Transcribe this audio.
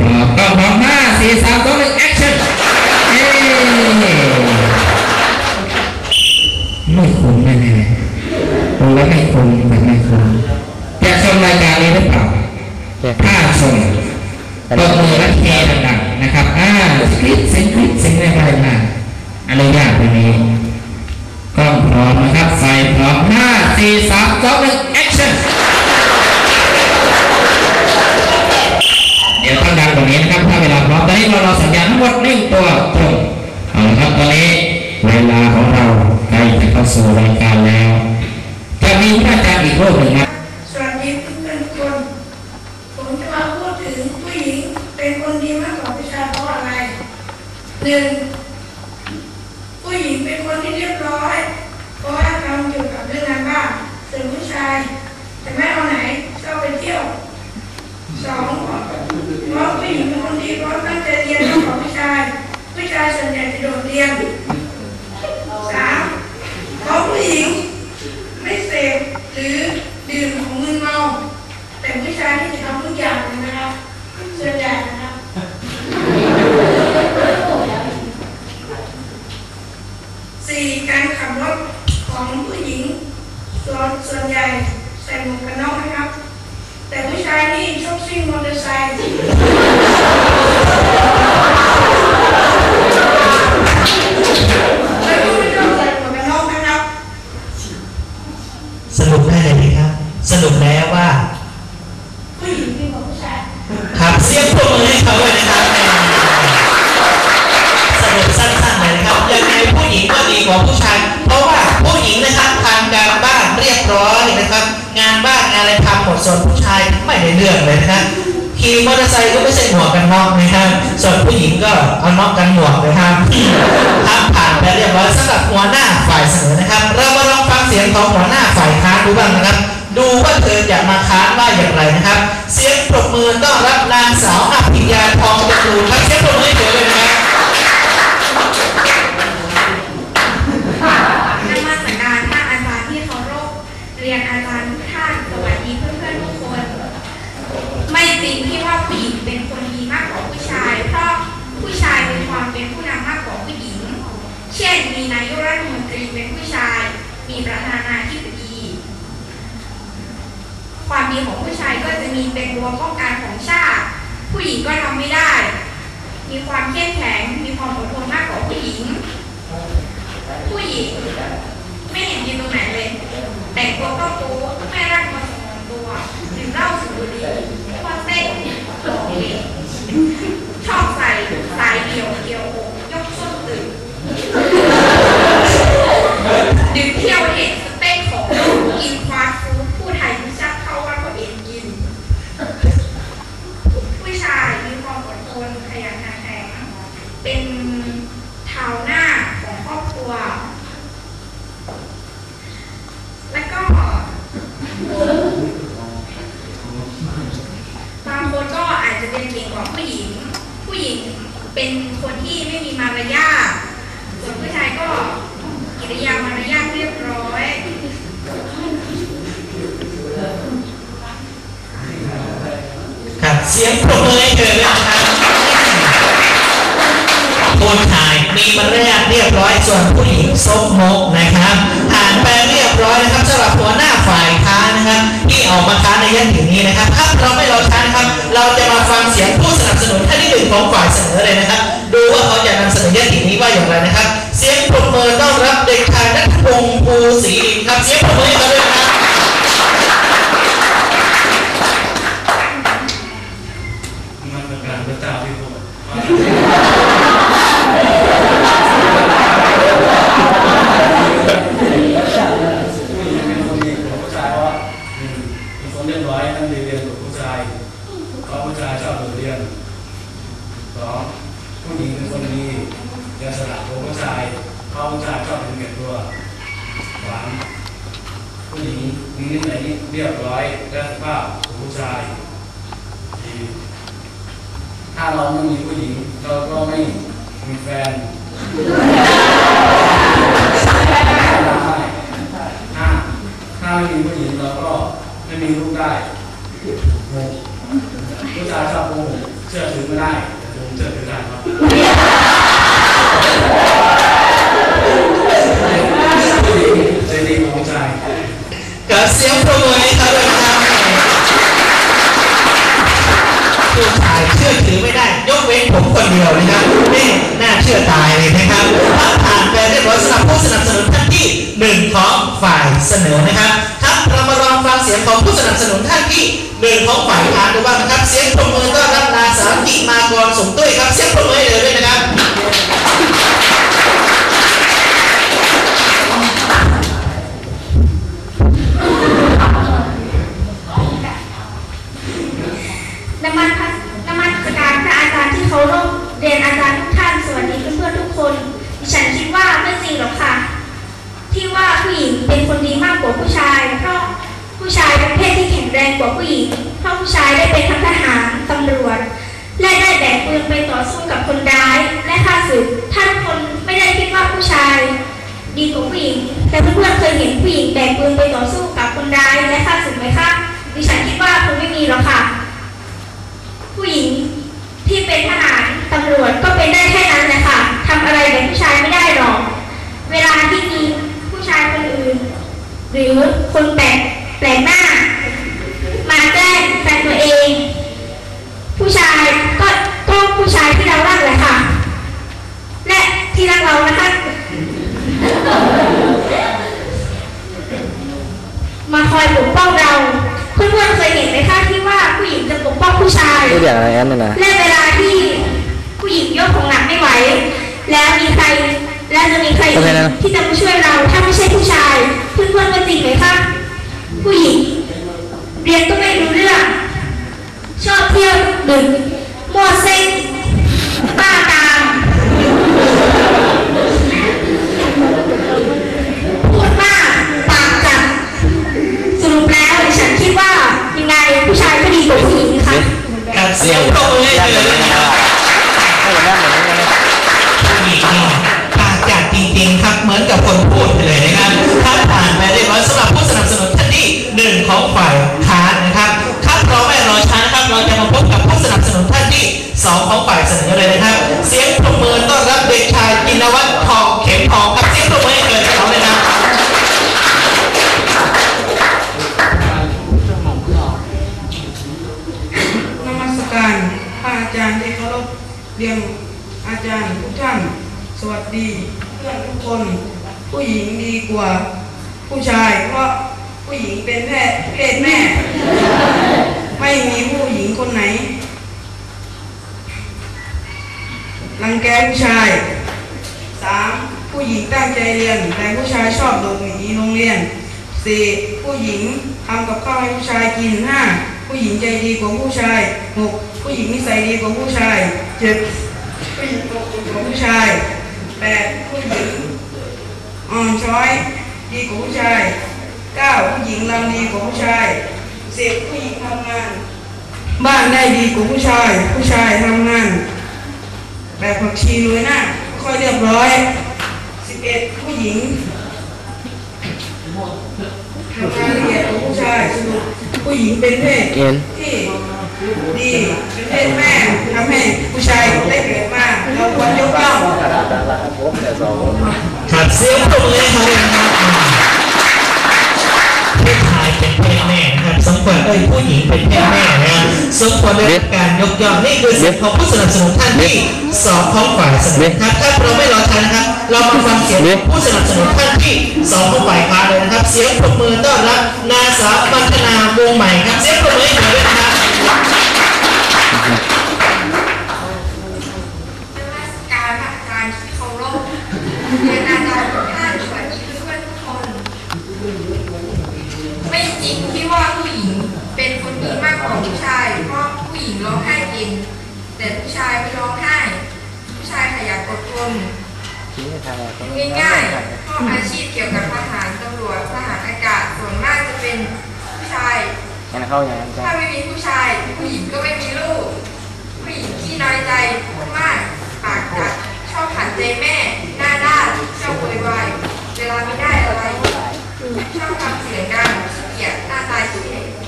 พร้อมก็พร้อมห้าสี่สามสองหนึ่งแอคชั่นเย้ไม่คุ้มแน่ๆดูแล้วไม่คุ้มแบบไม่คุ้มจะชมรายการนี้หรือเปล่าถ้าชมตบมือและเทดังๆนะครับอ่าสคลิปต์เสียงคลิปเสียงอะไรมาอนุญาตวันนี้กล้องพร้อมนะครับไฟพร้อมห้าสี่สามสองหนึ่งแอคชั่น ตองนี้นะครับถ้าเวลาพร้อมตอนนี้เรารอสัญญาณทั้งหมดหนึ่งตัวตรงเอาละครับตอนนี้เวลาของเราใกล้จะเข้าสู่รายการแล้ว จะมีพระอาจารย์อีกรูปหนึ่งนะสวัสดีเพื่อนๆทุกคนผมจะมาพูดถึงผู้หญิงเป็นคนดีมากกว่าผู้ชายเพราะอะไรหนึ่งผู้หญิงเป็นคนที่เรียบร้อย เพราะว่าทำเกี่ยวกับเรื่องงานบ้านส่วนผู้ชายจะไม่เอาไหนชอบไปเที่ยวสอง ราะผู้หญิงเป็นคนดีเพราะตั้งใจเรียนมากกว่าผู้ชายผู้ชายส่วนใหญ่จะโดดเรียน ไม่ได้เรื่องเลยนะครับขี่มอเตอร์ไซค์ก็ไม่ใช่หมวกกันน็อกนะครับส่วนผู้หญิงก็เอาน็อกกันหมวกนะครับทำผ่านไปเรียบร้อยสำหรับหัวหน้าฝ่ายเสนอนะครับ เรามาลองฟังเสียงของหัวหน้าฝ่ายค้านดูบ้างนะครับ ดูว่าเธอจะมาค้านว่าอย่างไรนะครับ เสียงปรบมือต้อนรับนางสาวอภิญญาทองจรูนครับ ริงที่ว่าผู้หญิงเป็นคนดีมากกว่าผู้ชาย เพราะผู้ชายมีความเป็นผู้นำมากกว่าผู้หญิง เช่น มีนายกรัฐมนตรีเป็นผู้ชาย มีประธานาธิบดี ความดีของผู้ชายก็จะมีเป็นรั้วป้องกันของชาติ ผู้หญิงก็ทำไม่ได้ มีความเข้มแข็ง มีความอดทนมากกว่าผู้หญิง ผู้หญิง ไม่เห็นดีตรงไหนเลย แต่งตัวก็โป๊ไม่รักมา สงวนเหล้าสูบบุหรี่พอเต้นหลอกเล่นชอบใส่สายเดี่ยวเกี่ยวอก เสียงปรบมือให้เธอด้วยนะครับคนถ่ายมีมารยาทเรียบร้อยส่วนผู้หญิงซกมกนะครับผ่านไปเรียบร้อยนะครับสำหรับหัวหน้าฝ่ายค้านนะครับที่ออกมาค้านในยัตตินี้นะครับถ้าเราไม่รอช้านะครับ เราจะมาฟังเสียงผู้สนับสนุนท่านที่หนึ่งของฝ่ายเสนอเลยนะครับ ดูว่าเขาจะนำเสนอยัตตินี้ว่าอย่างไรนะครับ เสียงปรบมือต้อนรับเด็กชายนัทพงศ์ภูศรีครับเสียงปรบมือให้เขาด้วยนะครับ ผู้หญิงเป็นคนดีกว่าผู้ชายเพราะหนึ่นเรียบร้อยตั้งใจเรียนกว่าผู้ชายเพราะผู้ชายชอบโดดเรียนสองผู้หญิงเป็นนดีเรียนสละกว่าผู้ชายผู้ชายชอบเห็นแก่ตัวสามผู้หญิงมีนิสัยเรียบร้อยและสุภาพกว่าผู้ชาย ถ้าเราไม่มีผู้หญิงเราก็ไม่มีแฟนได้ห้าถ้าไม่มีผู้หญิงเราก็ไม่มีลูกได้ผู้ชายชอบโกหกเชื่อถือไม่ได้ผมเชื่อถือได้ครับ นะครับนี่น่าเชื่อตายเลยนะครับถ้าผ่านไปเรียบร้อยสำหรับผู้สนับสนุนท่านที่หนึ่งของฝ่ายเสนอนะครับครับเรามาลองฟังเสียงของผู้สนับสนุนท่านที่หนึ่งของฝ่ายค้านดูบ้างนะครับเสียงปรบมือต้อนรับนางสาวกิมากรสมตุ้ยครับเสียงปรบมือเลยด้วยนะครับ กว่าผู้หญิงเพราะผู้ชายได้เป็นทั้งทหารตำรวจ และได้แบกปืนไปต่อสู้กับคนร้ายและฆ่าศึกท่านคนไม่ได้คิดว่าผู้ชาย ดีกว่าผู้หญิง แต่เพื่อนๆเคยเห็นผู้หญิงแบกปืนไปต่อสู้กับคนร้ายและฆ่าศึกไหมคะดิฉันคิดว่าคงไม่มีหรอกค่ะ ผู้หญิงที่เป็นทหารตำรวจก็เป็นได้แค่นั้นแหละค่ะทำอะไรแบบผู้ชายไม่ได้หรอก เวลาที่มีผู้ชายคนอื่น หรือคนแปลกแปลกหน้ามา องผู้ชายนี่เรื่องอะไรกันเนี่ยนะและเวลาที่ผู้หญิงยกของหนักไม่ไหว แล้วมีใคร แล้วจะมีใครอีกที่จะมาช่วยเราถ้าไม่ใช่ผู้ชาย เพื่อนๆว่าจริงไหมคะผู้หญิง เรียนก็ไม่รู้เรื่อง ชอบเที่ยวดึกมั่วเซ็ง เสียงปรบมือให้เลยนะครับให้ผมนั่งเหมือนกันนะผู้หญิงนี่ปากจัดจริงๆครับเหมือนกับคนพูดเลยนะครับถ้าผ่านไปเรียบร้อยสำหรับผู้สนับสนุนท่านที่หนึ่งของฝ่ายค้านนะครับครับเราไม่รอช้านะครับเราจะมาพบกับผู้สนับสนุนท่านที่สองของฝ่ายเสนอเลยนะครับ เสียงปรบมือต้อนรับเด็กชายกินวัฒน์ทองเข็มทอง อาจารย์ทุกท่าน สวัสดีเพื่อนทุกคน ผู้หญิงดีกว่า ผู้ชายเพราะผู้หญิงเป็นเพศเพศแม่ ไม่มีผู้หญิงคนไหน รังแกผู้ชายสามผู้หญิงตั้งใจเรียน แต่ผู้ชายชอบหลบหนีโรงเรียนสี่ผู้หญิงทำกับข้าวให้ผู้ชายกินห้าผู้หญิงใจดีกว่าผู้ชายหกผู้หญิงนิสัยดีกว่าผู้ชายเจ็ด ผู้หญิงอบอุ่นกว่าผู้ชายแปดผู้หญิงอ่อนช้อยดีกว่าผู้ชายเก้าผู้หญิงรำดีกว่าผู้ชายสิบผู้หญิงทำงาน บ้านได้ดีกว่าผู้ชาย ผู้ชายทำงานแบบผักชีลุยหน้าค่อยเรียบร้อย11ผู้หญิงทำงานละเอียดกว่าผู้ชายสรุปผู้หญิงเป็นเพศเอ็นที่ดีเป็นเพศแม่ทำให้ผู้ชายได้เกิด มาเราควรยกย่องครับเสียงปรบมือให้เลยนะครับผู้ชายเป็นเพศแม่นะครับสมควรเอ้ยผู้หญิงเป็นเพศแม่นะครับสมควรได้รับการยกย่องนี่คือเสียงของผู้สนับสนุนท่านที่สองข้องฝ่ายเสนอครับถ้าเราไม่รอช้านะครับ เรามาฟังเสียงผู้สนับสนุนท่านที่สองข้องฝ่ายค้านเลยนะครับ เสียงปรบมือต้อนรับนางสาวบันธนาวงใหม่ครับ เสียงปรบมือให้หน่อยนะครับ เรียนอาจารย์ทุกท่านสวัสดีเพื่อนๆทุกคน ไม่จริงที่ว่าผู้หญิงเป็นคนดีมากกว่าผู้ชาย เพราะผู้หญิงร้องไห้เก่งแต่ผู้ชายไม่ร้องไห้ ผู้ชายขยันอดทนชี้ให้ทายง่ายๆเพราะอาชีพเกี่ยวกับทหารตำรวจทหารอากาศส่วนมากจะเป็นผู้ชายงั้นเข้าอย่างนั้นจ้ะถ้าไม่มีผู้ชาย ผู้หญิงก็ไม่มีลูก ผู้หญิงขี้น้อยใจพูดมาก ปากจัดชอบขัดใจแม่ ยวายเวลาไม่ได้อะไรชอบทำเสียงดังขี้เกียจหน้าตายขี้เหร่